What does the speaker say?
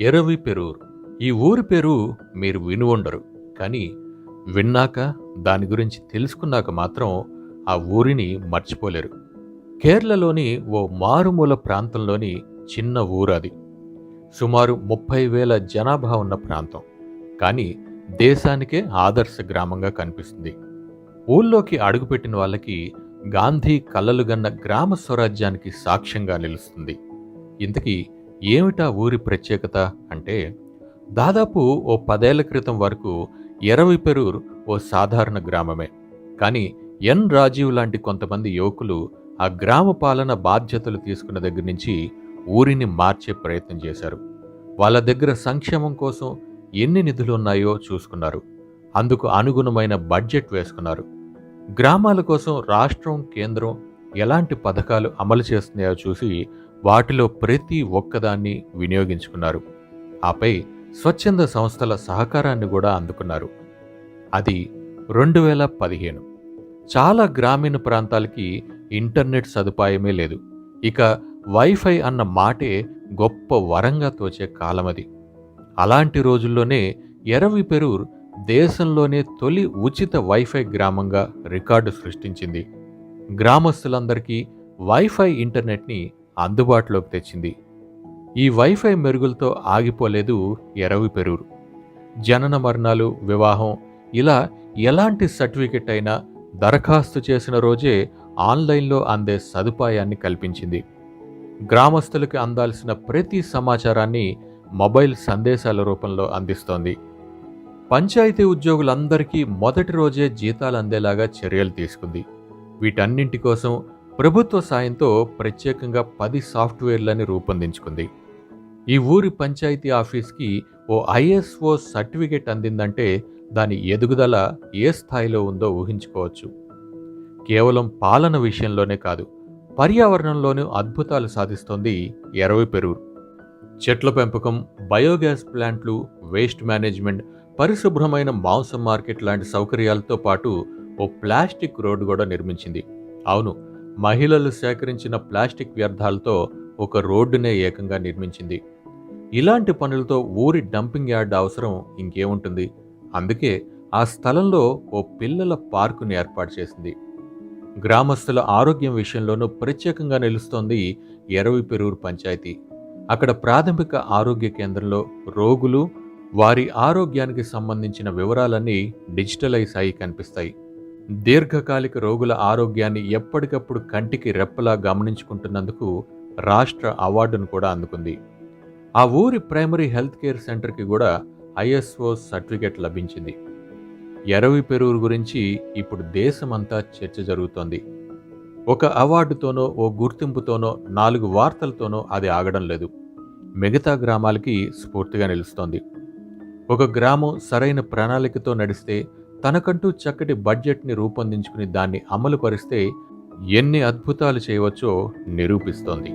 ఎరవి పెరూరు. ఈ ఊరి పేరు మీరు విని ఉండరు. కానీ విన్నాక దాని గురించి తెలుసుకున్నాక మాత్రం ఆ ఊరిని మర్చిపోలేరు. కేరళలోని ఓ మారుమూల ప్రాంతంలోని చిన్న ఊరు అది. సుమారు ముప్పై వేల జనాభా ఉన్న ప్రాంతం. కానీ దేశానికే ఆదర్శ గ్రామంగా కనిపిస్తుంది. ఊళ్ళోకి అడుగుపెట్టిన వాళ్ళకి గాంధీ కలలుగన్న గ్రామ స్వరాజ్యానికి సాక్ష్యంగా నిలుస్తుంది. ఇంతకీ ఏమిటా ఊరి ప్రత్యేకత అంటే దాదాపు ఓ పదేళ్ళ క్రితం వరకు ఎరవి పెరూర్ ఓ సాధారణ గ్రామమే. కానీ ఎన్ రాజీవ్ లాంటి కొంతమంది యువకులు ఆ గ్రామ పాలన బాధ్యతలు తీసుకున్న దగ్గర నుంచి ఊరిని మార్చే ప్రయత్నం చేశారు. వాళ్ళ దగ్గర సంక్షేమం కోసం ఎన్ని నిధులు ఉన్నాయో చూసుకున్నారు. అందుకు అనుగుణమైన బడ్జెట్ వేసుకున్నారు. గ్రామాల కోసం రాష్ట్రం కేంద్రం ఎలాంటి పథకాలు అమలు చేస్తున్నాయో చూసి వాటిలో ప్రతి ఒక్కదాన్ని వినియోగించుకున్నారు. ఆపై స్వచ్ఛంద సంస్థల సహకారాన్ని కూడా అందుకున్నారు. అది రెండు వేల పదిహేను. చాలా గ్రామీణ ప్రాంతాలకి ఇంటర్నెట్ సదుపాయమే లేదు. ఇక వైఫై అన్న మాటే గొప్ప వరంగా తోచే కాలమది అలాంటి రోజుల్లోనే ఎరవి పెరూర్ దేశంలోనే తొలి ఉచిత వైఫై గ్రామంగా రికార్డు సృష్టించింది. గ్రామస్తులందరికీ వైఫై ఇంటర్నెట్ని అందుబాటులోకి తెచ్చింది. ఈ వైఫై మెరుగులతో ఆగిపోలేదు ఎరవి పెరూరు. జనన మరణాలు వివాహం ఇలా ఎలాంటి సర్టిఫికెట్ అయినా దరఖాస్తు చేసిన రోజే ఆన్లైన్లో అందే సదుపాయాన్ని కల్పించింది. గ్రామస్తులకు అందాల్సిన ప్రతి సమాచారాన్ని మొబైల్ సందేశాల రూపంలో అందిస్తోంది. పంచాయతీ ఉద్యోగులందరికీ మొదటి రోజే జీతాలు అందేలాగా చర్యలు తీసుకుంది. వీటన్నింటి కోసం ప్రభుత్వ సాయంతో ప్రత్యేకంగా పది సాఫ్ట్వేర్లని రూపొందించుకుంది. ఈ ఊరి పంచాయతీ ఆఫీస్కి ఓ ఐఎస్ఓ సర్టిఫికెట్ అందిందంటే దాని ఎదుగుదల ఏ స్థాయిలో ఉందో ఊహించుకోవచ్చు. కేవలం పాలన విషయంలోనే కాదు పర్యావరణంలోనూ అద్భుతాలు సాధిస్తోంది ఎరవి పెరుగు చెట్ల పెంపకం బయోగ్యాస్ ప్లాంట్లు వేస్ట్ మేనేజ్మెంట్ పరిశుభ్రమైన మాంసం మార్కెట్ లాంటి సౌకర్యాలతో పాటు ఓ ప్లాస్టిక్ రోడ్డు కూడా నిర్మించింది. అవును మహిళలు సేకరించిన ప్లాస్టిక్ వ్యర్థాలతో ఒక రోడ్డునే ఏకంగా నిర్మించింది. ఇలాంటి పనులతో ఊరి డంపింగ్ యార్డ్ అవసరం ఇంకేముంటుంది? అందుకే ఆ స్థలంలో ఓ పిల్లల పార్కును ఏర్పాటు చేసింది. గ్రామస్తుల ఆరోగ్యం విషయంలోనూ ప్రత్యేకంగా నిలుస్తోంది ఎరవి పెరూరు పంచాయతీ. అక్కడ ప్రాథమిక ఆరోగ్య కేంద్రంలో రోగులు వారి ఆరోగ్యానికి సంబంధించిన వివరాలన్నీ డిజిటలైజ్ అయి కనిపిస్తాయి. దీర్ఘకాలిక రోగుల ఆరోగ్యాన్ని ఎప్పటికప్పుడు కంటికి రెప్పలా గమనించుకుంటున్నందుకు రాష్ట్ర అవార్డును కూడా అందుకుంది. ఆ ఊరి ప్రైమరీ హెల్త్ కేర్ సెంటర్కి కూడా ఐఎస్ఓ సర్టిఫికెట్ లభించింది. ఎరవి పెరూరు గురించి ఇప్పుడు దేశమంతా చర్చ జరుగుతోంది. ఒక అవార్డుతోనో ఓ గుర్తింపుతోనో నాలుగు వార్తలతోనో అది ఆగడం లేదు. మిగతా గ్రామాలకి స్ఫూర్తిగా నిలుస్తోంది. ఒక గ్రామం సరైన ప్రణాళికతో నడిస్తే తనకంటూ చక్కటి బడ్జెట్ని రూపొందించుకుని దాన్ని అమలు పరిస్తే ఎన్ని అద్భుతాలు చేయవచ్చో నిరూపిస్తోంది.